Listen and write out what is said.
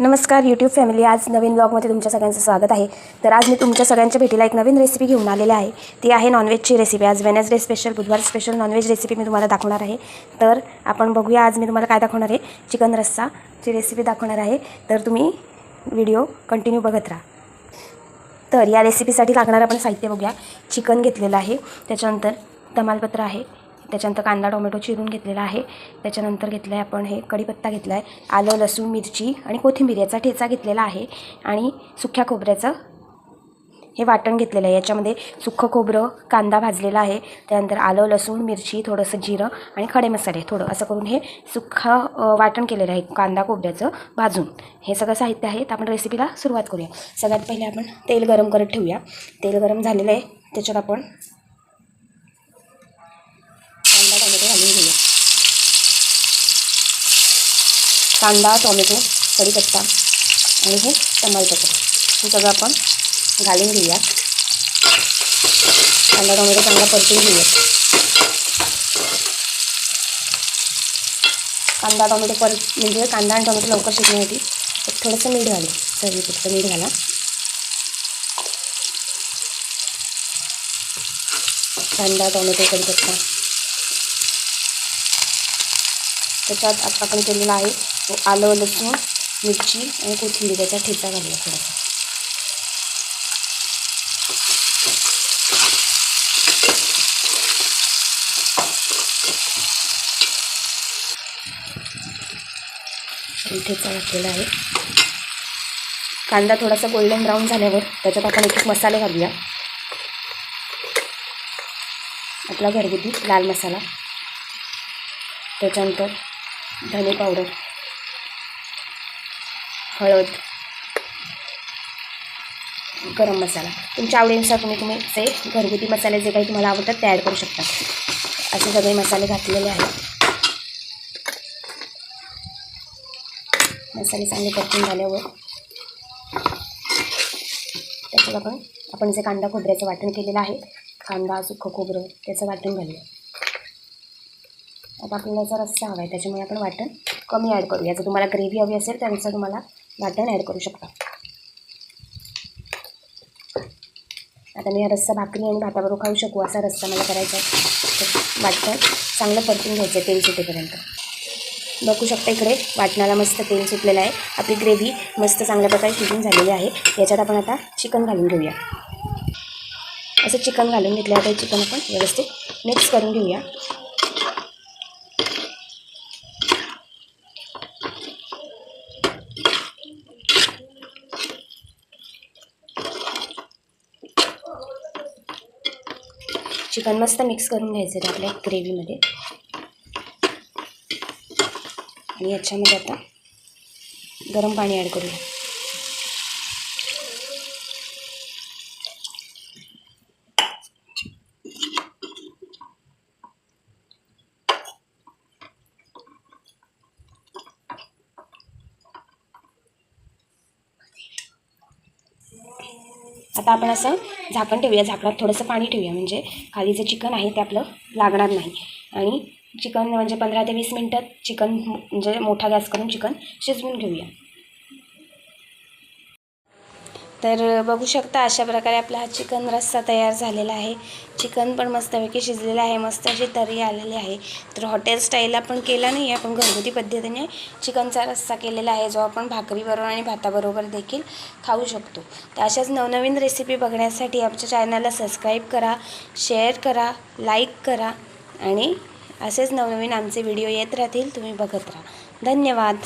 नमस्कार YouTube family आज नवीन ब्लॉगमध्ये तुमच्या सगळ्यांचं स्वागत आहे. तर आज मी तुमच्या सगळ्यांच्या भेटीला एक नवीन रेसिपी घेऊन आलेली आहे. ती आहे नॉनव्हेजची रेसिपी आज वेनसडे स्पेशल बुधवार स्पेशल नॉनव्हेज रेसिपी मी तुम्हाला दाखवणार आहे. तर आपण बघूया आज मी तुम्हाला काय दाखवणार आहे. चिकन रस्साची रेसिपी दाखवणार आहे. तर तुम्ही व्हिडिओ कंटिन्यू बघत राहा. तर या रेसिपीसाठी लागणारं आपण साहित्य बघूया. चिकन घेतलेलं आहे. त्याच्यानंतर तमालपत्र आहे. त्याच्यानंतर कांदा टोमॅटो चिरून घेतलेला आहे. त्याच्यानंतर घेतलं आहे आपण हे कढीपत्ता घेतला आहे आलं लसूण मिरची आणि कोथिंबीर याचा ठेचा घेतलेला आहे आणि सुक्या खोबऱ्याचं हे वाटण घेतलेलं आहे. याच्यामध्ये सुक्खं खोबरं कांदा भाजलेला आहे. त्यानंतर आलं लसूण मिरची थोडंसं जिरं आणि खडे मसाले थोडं असं करून हे सुक्खं वाटण केलेलं आहे कांदा खोबऱ्याचं भाजून. हे सगळं साहित्य आहे. तर आपण रेसिपीला सुरुवात करूया. सगळ्यात पहिले आपण तेल गरम करत ठेवूया. तेल गरम झालेलं आहे. त्याच्यात आपण कांदा टोमॅटो कढीपत्ता आणि हे तमालपत्र हे सगळं आपण घालून घेऊया. कांदा टोमॅटो चांगला परतून घेऊया. कांदा टोमॅटो परत म्हणजे कांदा आणि टोमॅटो लवकर शिकण्यासाठी एक थोडंसं मीठ घालू. चवीपुरतं मीठ घाला. कांदा टोमॅटो कढीपत्ता. त्याच्यात आता आपण केलेला आहे. तो आलं लसूण मिरची आणि कोथिंबीर त्याचा ठेचा घालूया थोडासा. ठेचा घातलेला आहे. कांदा थोडासा गोल्डन ब्राऊन झाल्यावर त्याच्यात आपण एक एक मसाले घालूया. आपला घरगुती लाल मसाला. त्याच्यानंतर धने पावडर हळद गरम मसाला. तुमच्या आवडीनुसार तुम्ही तुम्ही ते घरगुती मसाले जे काही तुम्हाला आवडतात ते ॲड करू शकता. असे सगळे मसाले घातलेले आहेत. मसाले चांगले परतून झाल्यावर त्याच्यात आपण आपण जे कांदा खोबऱ्याचं वाटण केलेलं आहे कांदा सुखं खोबरं त्याचं वाटण घालूया. आता आपल्याला याचा रस्सा हवा आहे त्याच्यामुळे आपण वाटण कमी ॲड करूया जर तुम्हाला ग्रेव्ही हवी असेल त्यानुसार तुम्हाला वाटण ॲड करू शकता. आता मी हा रस्सा भाकरी आणि भाताबरोबर खाऊ शकू असा रस्सा मला करायचा आहे. तर वाटण चांगलं परतून घ्यायचं आहे तेल सुटेपर्यंत. बघू शकता इकडे वाटणाला मस्त तेल सुटलेलं आहे. आपली ग्रेव्ही मस्त चांगल्या प्रकारे शिजून झालेली आहे. याच्यात आपण आता चिकन घालून घेऊया. असं चिकन घालून घेतलं आता चिकन आपण व्यवस्थित मिक्स करून घेऊया. चिकन मस्त मिक्स करून घ्यायचं आहे आपल्या ग्रेव्हीमध्ये. आणि याच्यामध्ये आता गरम पाणी ॲड करूया. आता आपण असं झाकण ठेवूया. झाकणात थोडंसं पाणी ठेवूया. म्हणजे खाली जे चिकन आहे ते आपलं लागणार नाही. आणि चिकन म्हणजे पंधरा ते वीस मिनटात चिकन म्हणजे मोठा गॅस करून चिकन शिजवून घेऊया. तर बघू शकता अशा प्रकारे आपला हा चिकन रस्सा तयार झालेला आहे. चिकन पण मस्तपैकी शिजलेलं आहे. मस्त अशी तरी आलेली आहे. तर हॉटेल स्टाईल आपण केला नाही आहे. आपण घरगुती पद्धतीने चिकनचा रस्सा केलेला आहे जो आपण भाकरीबरोबर आणि भाताबरोबर देखील खाऊ शकतो. तर अशाच नवनवीन रेसिपी बघण्यासाठी आमच्या चॅनलला सबस्क्राईब करा शेअर करा लाईक करा आणि असेच नवनवीन आमचे व्हिडिओ येत राहतील. तुम्ही बघत राहा. धन्यवाद.